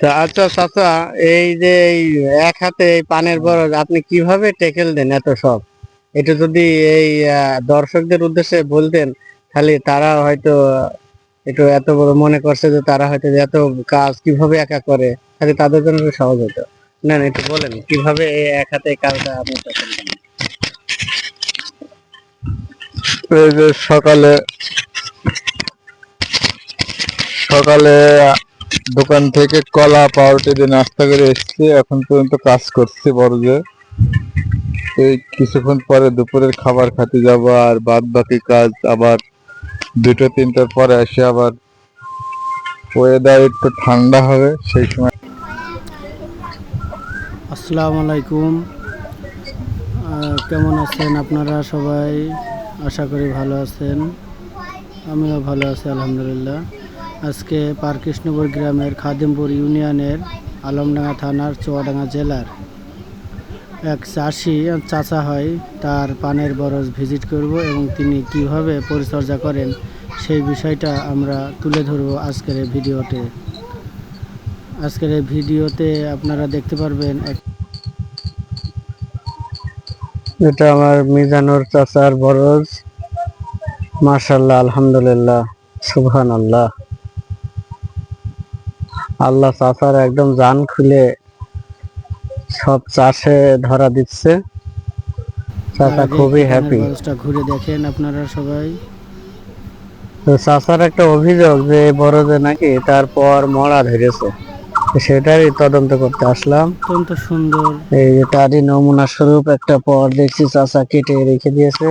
তা আচ্ছা চাচা, এই যে এক হাতে পানের বরজ, আপনি কীভাবে টেকেল দেন এত সব? এটা যদি এই দর্শকদের উদ্দেশ্যে বলতেন, তাহলে তারা হয়তো একটু এত বড় মনে করছে যে তারা হয়তো এত কাজ কীভাবে একা করে, তাহলে তাদের জন্য সহজ হতো। না না একটু বলেন, কীভাবে এই এক হাতে কাজটা আপনি টেকেল দেন সকালে সকালে দোকান থেকে কলা, পাউরুটি দিয়ে নাস্তা করে এসেছি। এখন পর্যন্ত কাজ করছি বড় যে। এই কিছুক্ষণ পরে দুপুরের খাবার খেতে যাব আর বাদ বাকি কাজ আবার দুটো, তিনটার পরে এসে আবার ওয়েদার একটু ঠান্ডা হবে, সেই সময় আসসালামু আলাইকুম। কেমন আছেন আপনারা সবাই? আশা করি ভালো আছেন। আমিও ভালো আছি, আলহামদুলিল্লাহ। আজকে পারকৃষ্ণপুর গ্রামের খাদিমপুর ইউনিয়নের আলমডাঙ্গা থানার চুয়াডাঙ্গা জেলার এক চাষি চাচা হয়, তার পানের বরজ ভিজিট করব এবং তিনি কীভাবে পরিচর্যা করেন সেই বিষয়টা আমরা তুলে ধরব আজকের এই ভিডিওতে। আজকের এই ভিডিওতে আপনারা দেখতে পারবেন এটা আমার মিজানুর চাচার বরজ। মাশাল্লাহ আলহামদুলিল্লাহ সুবহান আল্লাহ আল্লাহ চাচার একদম জান খুলে সব চাষে ধরা দিচ্ছে। চাচা খুবই হ্যাপি ঘুরে দেখেন আপনারা সবাই। তো চাচার একটা অভিযোগ যে এই বরজে নাকি তারপর মরা ধরেছে। সেটারই তদন্ত করতে আসলাম। অত্যন্ত সুন্দর। এই যে তারই নমুনা স্বরূপ একটা পর দেখছি চাচা কেটে রেখে দিয়েছে।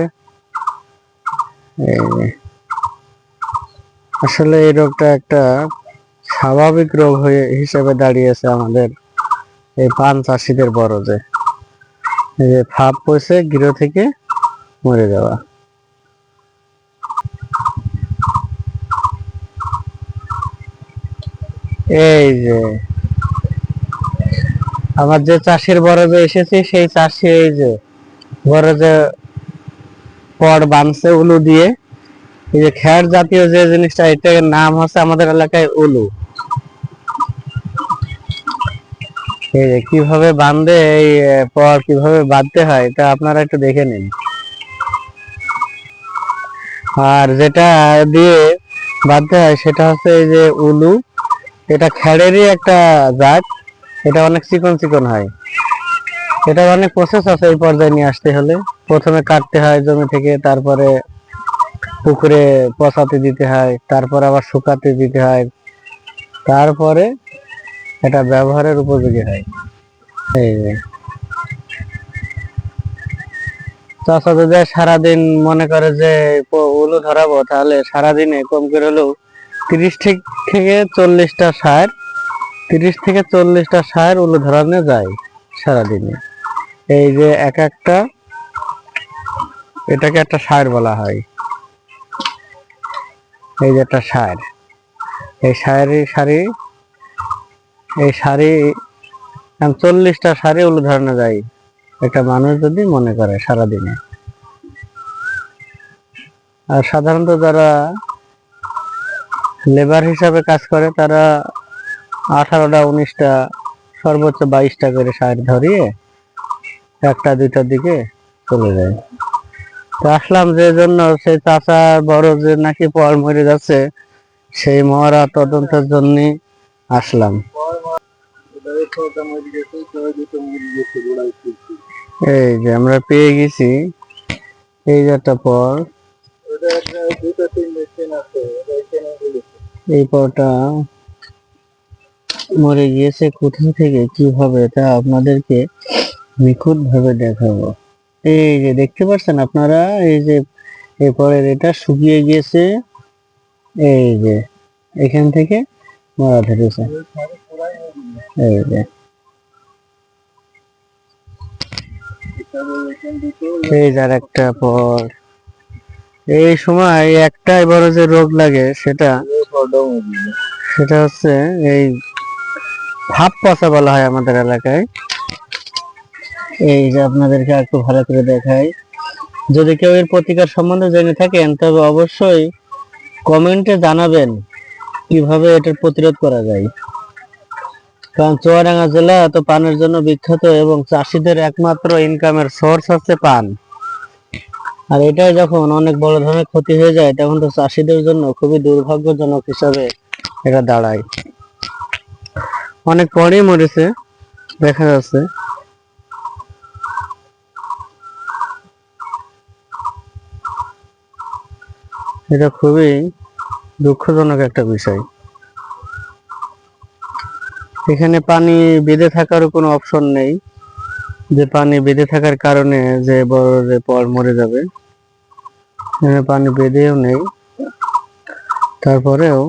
আসলে এই রোগটা একটা স্বাভাবিক রোগ হয়ে হিসেবে দাঁড়িয়েছে আমাদের এই পান চাষিদের এই যে ফাপ পয়সে গৃহ থেকে মরে যাওয়া। এই যে আমার যে চাষির বরজে এসেছি, সেই চাষি এই যে বরজে পর বানছে উলু দিয়ে। এই যে খ্যার জাতীয় যে জিনিসটা, এটার নাম হচ্ছে আমাদের এলাকায় উলু। কীভাবে বাঁধে, এই পর কীভাবে বাঁধতে হয়, এটা আপনারা একটু দেখে নিন। আর যেটা দিয়ে বাঁধতে হয়, সেটা হচ্ছে এই যে উলু। এটা খ্যাড়েরই একটা জাত, এটা অনেক চিকন চিকন হয়। এটা অনেক প্রসেস আছে এই পর্যায়ে নিয়ে আসতে হলে। প্রথমে কাটতে হয় জমি থেকে, তারপরে পুকুরে পচাতে দিতে হয়, তারপরে আবার শুকাতে দিতে হয়। তারপরে এটা ব্যবহারের উপযোগী হয়। এই যে। চাষা যদি সারাদিন মনে করে যে উলু ধরাবো, তাহলে সারাদিনে কম করে হলেও তিরিশ থেকে চল্লিশটা সার, তিরিশ থেকে চল্লিশটা সার উলু ধরানো যায় সারাদিনে। এই যে এক একটা, এটাকে একটা সার বলা হয়। এই যে একটা সার। এই সারি সারি এই শাড়ি চল্লিশটা সারি উলু ধরানো যায় একটা মানুষ যদি মনে করে সারাদিনে। আর সাধারণত যারা লেবার হিসাবে কাজ করে, তারা আঠারোটা, উনিশটা, সর্বোচ্চ বাইশটা করে সার ধরিয়ে একটা, দুইটার দিকে চলে যায়। তো আসলাম যে জন্য সেই চাচা, বড় যে নাকি পর মরে যাচ্ছে, সেই মরা তদন্তের জন্য আসলাম। এই যে আমরা পেয়ে গেছি এই যে একটা পর। এই পরটা মরে গিয়েছে কোথা থেকে, কীভাবে, তা আপনাদেরকে নিখুঁত ভাবে দেখাবো। এই যে দেখতে পাচ্ছেন আপনারা, এই যে এরপরের এটা শুকিয়ে গিয়েছে। এই যে এখান থেকে মারা ধরেছে। এই যে। একটা পর। এই সময় একটাই বড় যে রোগ লাগে সেটা সেটা হচ্ছে এই ভাব পচা বলা হয় আমাদের এলাকায়। এই যে আপনাদেরকে একটু ভালো করে দেখাই। যদি কেউ এর প্রতিকার সম্বন্ধে জেনে থাকেন, তবে অবশ্যই কমেন্টে জানাবেন কীভাবে এটার প্রতিরোধ করা যায়। কারণ চুয়াডাঙ্গা জেলা তো পানের জন্য বিখ্যাত এবং চাষিদের একমাত্র ইনকামের সোর্স হচ্ছে পান। আর এটা যখন অনেক বড় ধরনের ক্ষতি হয়ে যায়, তখন তো চাষিদের জন্য খুবই দুর্ভাগ্যজনক হিসাবে এটা দাঁড়ায়। অনেক পরেই মরেছে, দেখা যাচ্ছে। এটা খুবই দুঃখজনক একটা বিষয়। এখানে পানি বেঁধে থাকার কোনো অপশন নেই। যে পানি বেঁধে থাকার কারণে যে বড় পর মরে যাবে, এখানে পানি বেঁধেও নেই। তারপরেও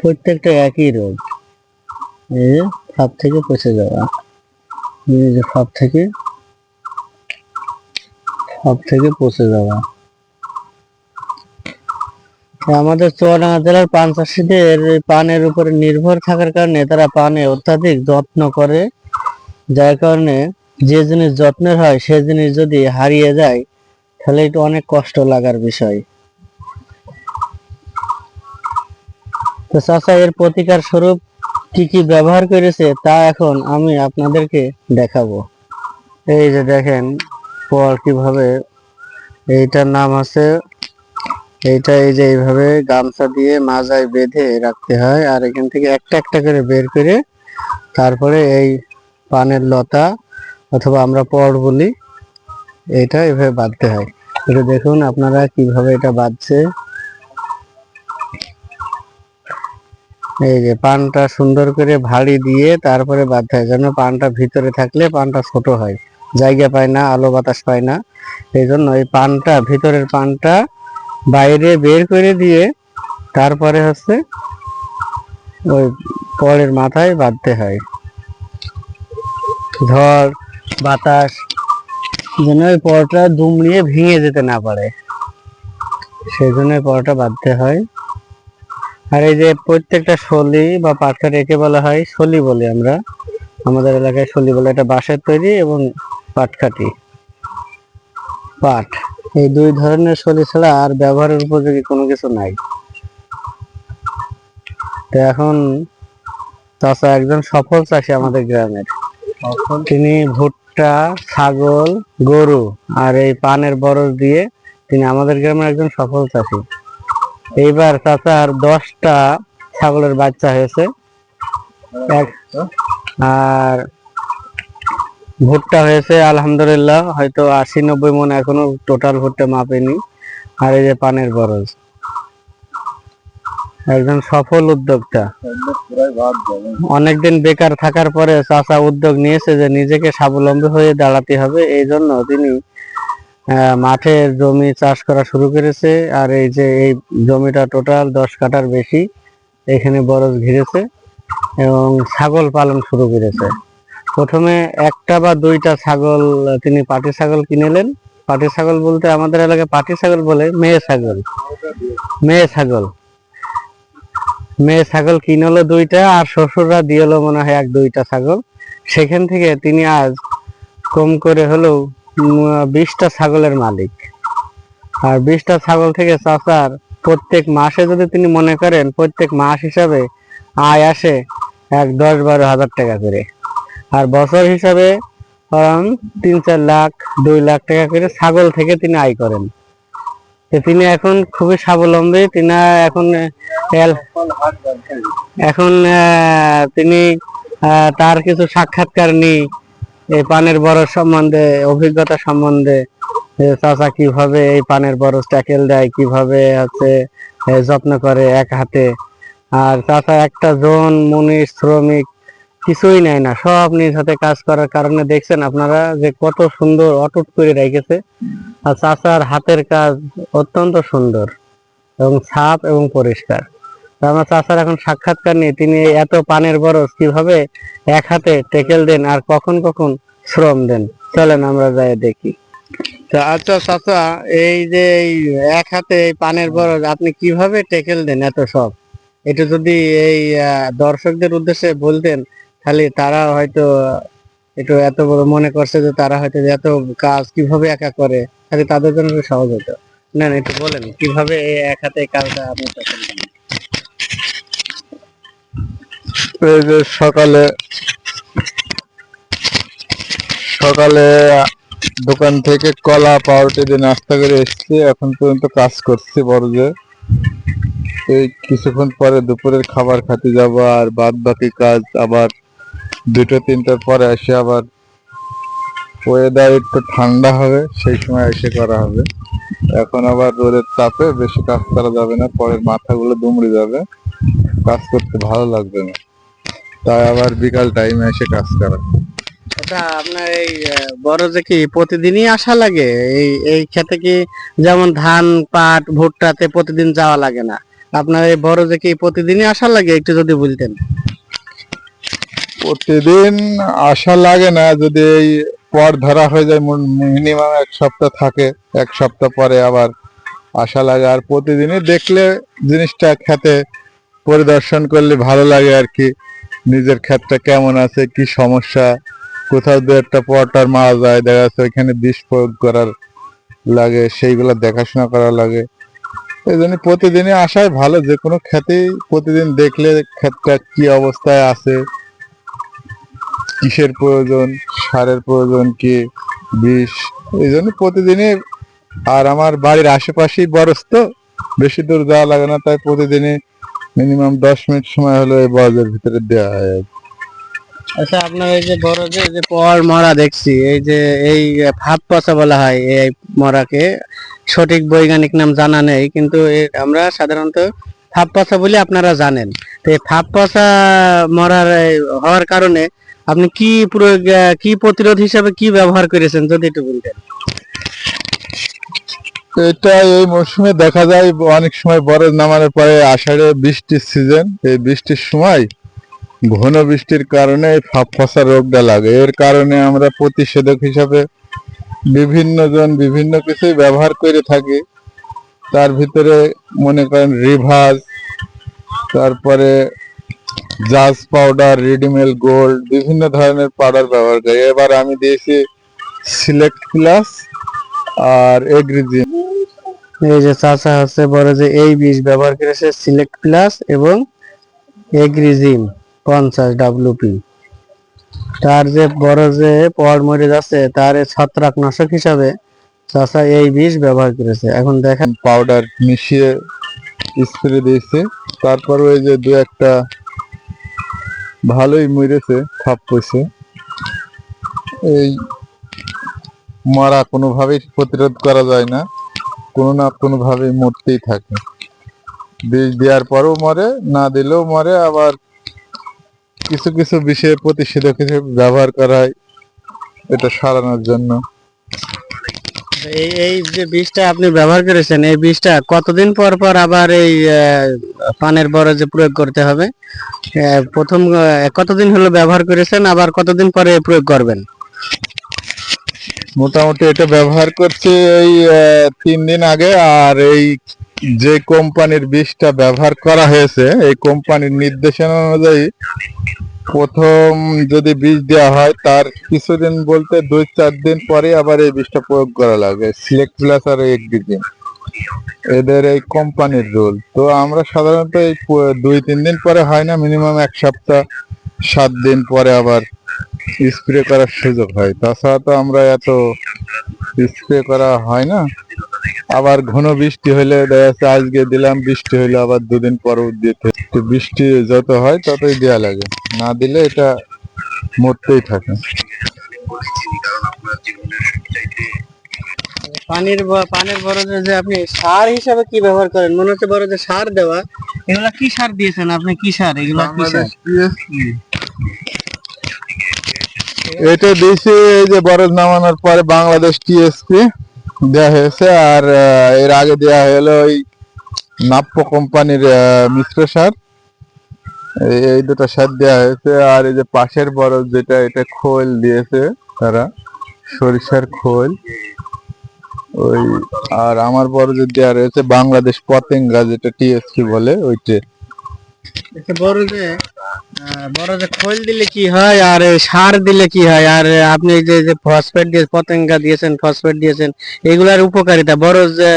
প্রত্যেকটা একই রোগ। এই যে ফাপ থেকে পচে যাওয়া। এই যে ফাপ থেকে ফাপ থেকে পচে যাওয়া। আমাদের চুয়াডাঙ্গা জেলার পান চাষিদের পানের উপরে নির্ভর থাকার কারণে তারা পানে অত্যাধিক যত্ন করে। যার কারণে যে জিনিস যত্নের হয়, সে জিনিস যদি হারিয়ে যায়, তাহলে এটা অনেক কষ্ট লাগার বিষয়। তো চাচা, এর প্রতিকার স্বরূপ কি কি ব্যবহার করেছে তা এখন আমি আপনাদেরকে দেখাবো। এই যে দেখেন পর কীভাবে এইটার নাম আছে এইটা এই যে এইভাবে গামছা দিয়ে মাজায় বেঁধে রাখতে হয়, আর এখান থেকে একটা একটা করে বের করে তারপরে এই পানের লতা অথবা আমরা পড় বলি, এটা এভাবে বাঁধতে হয়। এটা দেখুন আপনারা কীভাবে এটা বাঁধছে। এই যে পানটা সুন্দর করে ভাড়ি দিয়ে তারপরে বাঁধতে হয়, যেন পানটা ভিতরে থাকলে পানটা ছোট হয়। জায়গা পায় না, আলো বাতাস পায় না। এই জন্য এই পানটা, ভিতরের পানটা বাইরে বের করে দিয়ে তারপরে হচ্ছে ওই পরের মাথায় বাঁধতে হয়। ঝড়, বাতাস, যেন ওই পরটা দুমড়িয়ে ভেঙে যেতে না পারে। সেই জন্য পরটা বাঁধতে হয়। আর এই যে প্রত্যেকটা শলি বা পাটকা একে বলা হয় শলি বলি আমরা। আমাদের এলাকায় শলি বলে এটা বাঁশের তৈরি এবং পাটকাঠি পাট। এই দুই ধরনের শলি ছাড়া আর ব্যবহারের উপযোগী কোনো কিছু নাই। তো এখন চাচা একজন সফল চাষি আমাদের গ্রামের। তিনি ভুট্টা ছাগল গরু আর এই পানের বরজ দিয়ে তিনি আমাদের গ্রামের একজন সফল চাষি। এইবার চাচার দশটা ছাগলের বাচ্চা হয়েছে। আর ভুট্টা হয়েছে, আলহামদুলিল্লাহ। হয়তো আশি নব্বই মন এখনও টোটাল ভুট্টা মাপেনি। আর এই যে পানের বরজ। একজন সফল উদ্যোক্তা। অনেকদিন বেকার থাকার পরে চাচা উদ্যোগ নিয়েছে যে নিজেকে স্বাবলম্বী হয়ে দাঁড়াতে হবে। এই জন্য তিনি মাঠে জমি চাষ করা শুরু করেছে। আর এই যে এই জমিটা টোটাল দশ কাঠার বেশি, এখানে বরজ ঘিরেছে এবং ছাগল পালন শুরু করেছে। প্রথমে একটা বা দুইটা ছাগল, তিনি পাটি ছাগল কিনেলেন। পাটি ছাগল বলতে আমাদের এলাকায় পাটি ছাগল বলে মেয়ে ছাগল। মেয়ে ছাগল। মেয়ে ছাগল কিনলো দুইটা আর শ্বশুররা দিয়েলো মনে হয় এক দুইটা ছাগল। সেখান থেকে তিনি আজ কম করে হলেও বিশটা ছাগলের মালিক। আর বিশটা ছাগল থেকে চাচার প্রত্যেক মাসে যদি তিনি মনে করেন, প্রত্যেক মাস হিসাবে আয় আসে এক দশ বারো হাজার টাকা করে। আর বছর হিসাবে ধরুন তিন চার লাখ, দুই লাখ টাকা করে ছাগল থেকে তিনি আয় করেন। তিনি এখন খুবই স্বাবলম্বী, তিনি এখন এখন তিনি তার কিছু সাক্ষাৎকার নিই, এই পানের বরজ সম্বন্ধে, অভিজ্ঞতা সম্বন্ধে চাচা কীভাবে এই পানের বরজ ট্যাকেল দেয়, কীভাবে হচ্ছে যত্ন করে এক হাতে। আর চাচা একটা জন মনীষ শ্রমিক কিছুই নেয় না। সব নিজ হাতে কাজ করার কারণে দেখছেন আপনারা যে কত সুন্দর অটুট করে রেখেছে। আর চাচার হাতের কাজ অত্যন্ত সুন্দর এবং ছাপ এবং পরিষ্কার। আমার চাচার এখন সাক্ষাৎকার নিয়ে তিনি এত পানের বরজ কীভাবে এক হাতে টেকেল দেন আর কখন কখন শ্রম দেন, চলেন আমরা যাই দেখি। আচ্ছা চাচা, এই যে এক হাতে এই পানের বরজ, আপনি কীভাবে টেকেল দেন এত সব? এটা যদি এই দর্শকদের উদ্দেশ্যে বলতেন তাহলে তারা হয়তো একটু এত বড় মনে করছে যে তারা হয়তো এত কাজ কীভাবে একা করে? খালি তাদের জন্য সহজ হতো। না না, একটু বলেন কীভাবে এই এক হাতে কাজটা আপনি সকালে সকালে দোকান থেকে কলা পাউরুটি দিয়ে নাস্তা করে এসেছি। এখন পর্যন্ত কাজ করছি বড় যে। এই কিছুক্ষণ পরে দুপুরের খাবার খেতে যাব আর বাদ বাকি কাজ আবার দুটো তিনটার পরে এসে আবার ওয়েদার একটু ঠান্ডা হবে, সেই সময় এসে করা হবে। এখন আবার রোদের তাপে বেশি কাজ করা যাবে না, পরে মাথাগুলো দুমড়ে যাবে। কাজ করতে ভালো লাগবে না। তাই আবার বিকাল টাইমে এসে কাজ করা। আচ্ছা আপনার এই বড় যে কি প্রতিদিনই আসা লাগে? এই এই ক্ষেতে কি যেমন ধান, পাট, ভুট্টাতে প্রতিদিন যাওয়া লাগে না? আপনার এই বড় যে কি প্রতিদিনই আসা লাগে? একটু যদি বলতেন। প্রতিদিন আসা লাগে না, যদি এই পর ধরা হয়ে যায় মিনিমাম এক সপ্তাহ থাকে, এক সপ্তাহ পরে আবার আসা লাগে। আর প্রতিদিনই দেখলে জিনিসটা খেতে পরিদর্শন করলে ভালো লাগে আর কি, নিজের ক্ষেতটা কেমন আছে, কি সমস্যা, কোথাও দু একটা পটার মারা যায়, দেখা যাচ্ছে ওইখানে বিষ প্রয়োগ করার লাগে, সেইগুলো দেখাশোনা করা লাগে। এই জন্য প্রতিদিনই আসাই ভালো, যে কোনো খেতেই প্রতিদিন দেখলে ক্ষেতটা কি অবস্থায় আছে কিসের প্রয়োজন? সারের প্রয়োজন কি? বিষ? এই জন্য প্রতিদিনই আর আমার বাড়ির আশেপাশেই বরস তো বেশি দূর যাওয়া লাগে না, তাই প্রতিদিনই মিনিমাম দশ মিনিট সময় হলো এই বরজের ভিতরে দেওয়া হয়। আচ্ছা আপনার এই যে বড় যে পর মরা দেখছি, এই যে এই ভাব পচা বলা হয় এই মরাকে, সঠিক বৈজ্ঞানিক নাম জানা নেই, কিন্তু আমরা সাধারণত ফাপ পচা বলে আপনারা জানেন। তো এই ফাপ পচা মরার হওয়ার কারণে আপনি কি কি প্রতিরোধ হিসাবে কি ব্যবহার করেছেন, যদি একটু বলতেন? এটা এই মৌসুমে দেখা যায়, অনেক সময় বরজ নামানোর পরে আষাঢ়ে বৃষ্টির সিজন এই বৃষ্টির সময় ঘন বৃষ্টির কারণে ফসা রোগটা লাগে। এর কারণে আমরা প্রতিষেধক হিসাবে বিভিন্ন জন বিভিন্ন কিছুই ব্যবহার করে থাকি। তার ভিতরে মনে করেন রিভাস তারপরে জাজ পাউডার রেডিমেল গোল্ড বিভিন্ন ধরনের পাউডার ব্যবহার করি। এবার আমি দিয়েছি সিলেক্ট প্লাস আর এগ্রিজিন এই যে চাচা হচ্ছে বড় যে এই বীজ ব্যবহার করেছে সিলেক্ট প্লাস এবং এগ্রিজিম পঞ্চাশ ডাব্লুপি তার যে বড় যে পর মরে যাচ্ছে তার ছত্রাকনাশক হিসাবে চাচা এই বীজ ব্যবহার করেছে। এখন দেখেন পাউডার মিশিয়ে স্প্রে দিয়েছে। তারপর ওই যে দু একটা ভালোই মরেছে, খাপ পয়সে এই মারা কোনোভাবেই প্রতিরোধ করা যায় না, কোনো না কোনোভাবেই মরতেই থাকে। বীজ দেওয়ার পরেও মরে, না দিলেও মরে, আবার কিছু কিছু বিষয়ে প্রতিষেধক হিসেবে ব্যবহার করা হয়, এটা সারানোর জন্য। এই এই যে বীজটা আপনি ব্যবহার করেছেন, এই বীজটা কতদিন পর পর আবার এই পানের বড় যে প্রয়োগ করতে হবে? প্রথম কতদিন হলো ব্যবহার করেছেন, আবার কতদিন পরে প্রয়োগ করবেন? মোটামুটি এটা ব্যবহার করছি এই তিন দিন আগে, আর এই যে কোম্পানির বীজটা ব্যবহার করা হয়েছে, এই কোম্পানির নির্দেশনা অনুযায়ী প্রথম যদি বীজ দেওয়া হয়, তার কিছুদিন বলতে দুই চার দিন পরে আবার এই বীজটা প্রয়োগ করা লাগে। সিলেক্ট প্লাস আর এগ্রিজিন এদের এই কোম্পানির রোল তো আমরা সাধারণত এই দুই তিন দিন পরে হয় না মিনিমাম এক সপ্তাহ, সাত দিন পরে আবার স্প্রে করার সুযোগ হয়। তাছাড়া তো আমরা এত স্প্রে করা হয় না। আবার ঘন বৃষ্টি হলে দেখা যাচ্ছে আজকে দিলাম বৃষ্টি হলে আবার দুদিন পর দিতে তো বৃষ্টি যত হয় ততই দেওয়া লাগে। না দিলে এটা মরতেই থাকে। পানির পানের বড় যে যে আপনি সার হিসাবে কি ব্যবহার করেন? মনে হচ্ছে যে সার দেওয়া। এগুলা কি সার দিয়েছেন আপনি? কি সার? এগুলা কি সার? এটা দিয়েছি এই যে বরজ নামানোর পরে বাংলাদেশ টিএসপি। দেওয়া হয়েছে আর এর আগে দেওয়া হলো ওই নাপ্পো কোম্পানির মিশ্র সার। এই- দুটো সার দেওয়া হয়েছে আর এই যে পাশের বড় যেটা, এটা খোল দিয়েছে তারা, সরিষার খোল। ওই, আর আমার বড় যে দেওয়া রয়েছে বাংলাদেশ পতেঙ্গা, যেটা টিএসপি বলে, ওইটা। বড় যে বড় যে খোল দিলে কি হয়, আর সার দিলে কি হয়? আর আপনি যে যে ফসফেট দিয়ে পতঙ্গা দিয়েছেন ফসফেট দিয়েছেন, এগুলার উপকারিতা। বড় যে,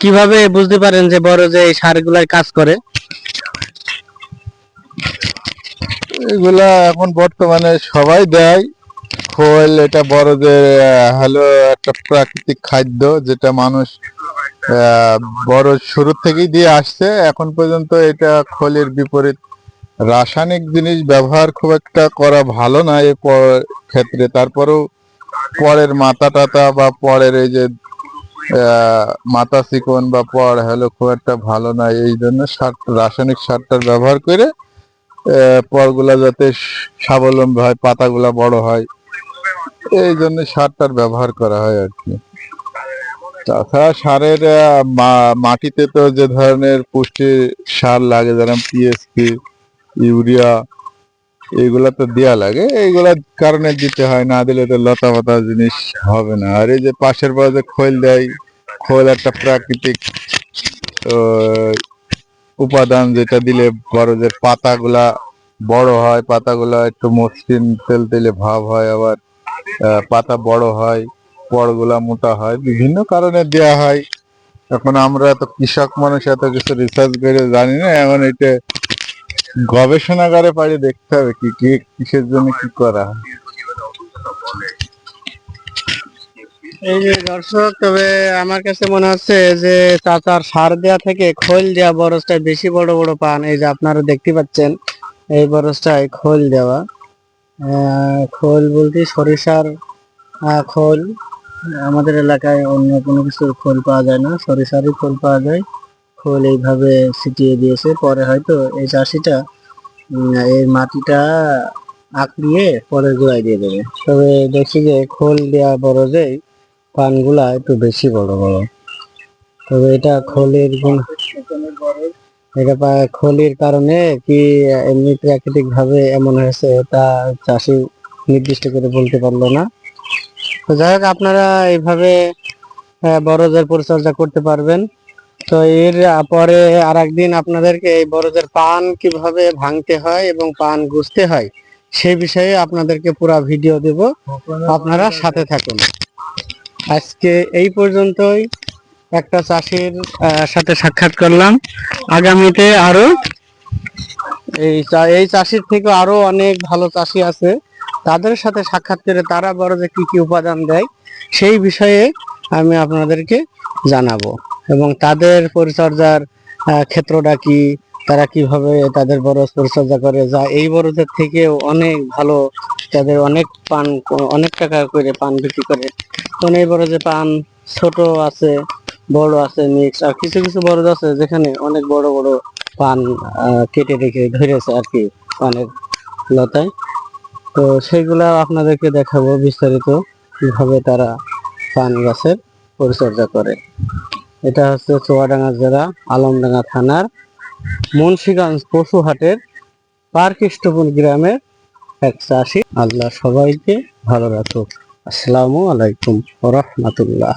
কীভাবে বুঝতে পারেন যে বড় যে এই সারগুলার কাজ করে? এগুলা এখন বর্তমানে সবাই দেয়। খোল, এটা বড়দের হলো একটা প্রাকৃতিক খাদ্য যেটা মানুষ বড় শুরু থেকেই দিয়ে আসছে। এখন পর্যন্ত এটা খোলের বিপরীত রাসায়নিক জিনিস ব্যবহার খুব একটা করা ভালো না এ ক্ষেত্রে। তারপরেও পরের মাথা টাতা বা পরের এই যে মাথা চিকন বা পর হলো খুব একটা ভালো না। এই জন্য সার রাসায়নিক সারটার ব্যবহার করে পরগুলা যাতে স্বাবলম্বী হয়, পাতাগুলা বড় হয়, এই জন্য সারটার ব্যবহার করা হয় আর কি। তাছাড়া সারের মাটিতে তো যে ধরনের পুষ্টি সার লাগে যেরকম পিএসপি ইউরিয়া এইগুলা তো দেয়া লাগে। এইগুলার কারণে দিতে হয়, না দিলে তো লতা পাতা জিনিস হবে না। আর এই যে পাশের বাড়িতে খোল দেয়, খোল একটা প্রাকৃতিক উপাদান যেটা দিলে বড়দের পাতাগুলা বড় হয়, পাতাগুলা একটু মসৃণ তেল তেলে ভাব হয়, আবার পাতা বড় হয়, পরগুলা মোটা হয়, বিভিন্ন কারণে দেয়া হয়। এখন আমরা তো কৃষক মানুষ, এত কিছু রিসার্চ করে জানি না, এখন এটা গবেষণাগারে পাড়ি দেখতে হবে কি কি, কিসের জন্য কি করা? এই যে দর্শক, তবে আমার কাছে মনে হচ্ছে যে চাচার সার দেওয়া থেকে খোল দেওয়া বরজটাই বেশি বড় বড় পান। এই যে আপনারা দেখতে পাচ্ছেন এই বরজটাই খোল দেওয়া। খোল বলতে সরিষার খোল। আমাদের এলাকায় অন্য কোনো কিছুর খোল পাওয়া যায় না, সরিষারই খোল পাওয়া যায়। খোল এইভাবে ছিটিয়ে দিয়েছে, পরে হয়তো এই চাষিটা এই মাটিটা আঁকড়িয়ে পরে গোড়ায় দিয়ে দেবে। তবে দেখছি যে খোল দেওয়া বরজেই পানগুলা একটু বেশি বড় বড়। তবে এটা খোলের গুণ, এটা খোলের কারণে কি এমনি প্রাকৃতিক ভাবে এমন হয়েছে তা চাষি নির্দিষ্ট করে বলতে পারল না। তো যাই হোক, আপনারা এইভাবে বরজের পরিচর্যা করতে পারবেন। তো এর পরে আর একদিন আপনাদেরকে এই বড়দের পান কীভাবে ভাঙতে হয় এবং পান গুছতে হয়, সে বিষয়ে আপনাদেরকে পুরা ভিডিও দেব। আপনারা সাথে থাকুন। আজকে এই পর্যন্তই। একটা চাষির সাথে সাক্ষাৎ করলাম। আগামীতে আরও এই এই চাষির থেকে আরও অনেক ভালো চাষি আছে। তাদের সাথে সাক্ষাৎ করে তারা বড় যে কি কি উপাদান দেয়, সেই বিষয়ে আমি আপনাদেরকে জানাব। এবং তাদের পরিচর্যার ক্ষেত্রটা কি? তারা কীভাবে তাদের বরজ পরিচর্যা করে? যা এই বরজের থেকেও অনেক ভালো তাদের অনেক পান, অনেক টাকা করে পান বিক্রি করে। কোন এই বরজে পান ছোট আছে, বড় আছে মিক্স আর কিছু কিছু বরজ আছে যেখানে অনেক বড় বড় পান কেটে রেখে ধরেছে আর কি পানের লতায়। তো সেইগুলা আপনাদেরকে দেখাবো বিস্তারিত কীভাবে তারা পান গাছের পরিচর্যা করে। এটা হচ্ছে চোয়াডাঙ্গা জেলা, আলমডাঙ্গা থানার মুন্সীগঞ্জ পশুহাটের পার্কিষ্টপুর গ্রামের এক চাষি। আল্লাহ সবাইকে ভালো রাখুক। আসসালামু আলাইকুম রহমতুল্লাহ।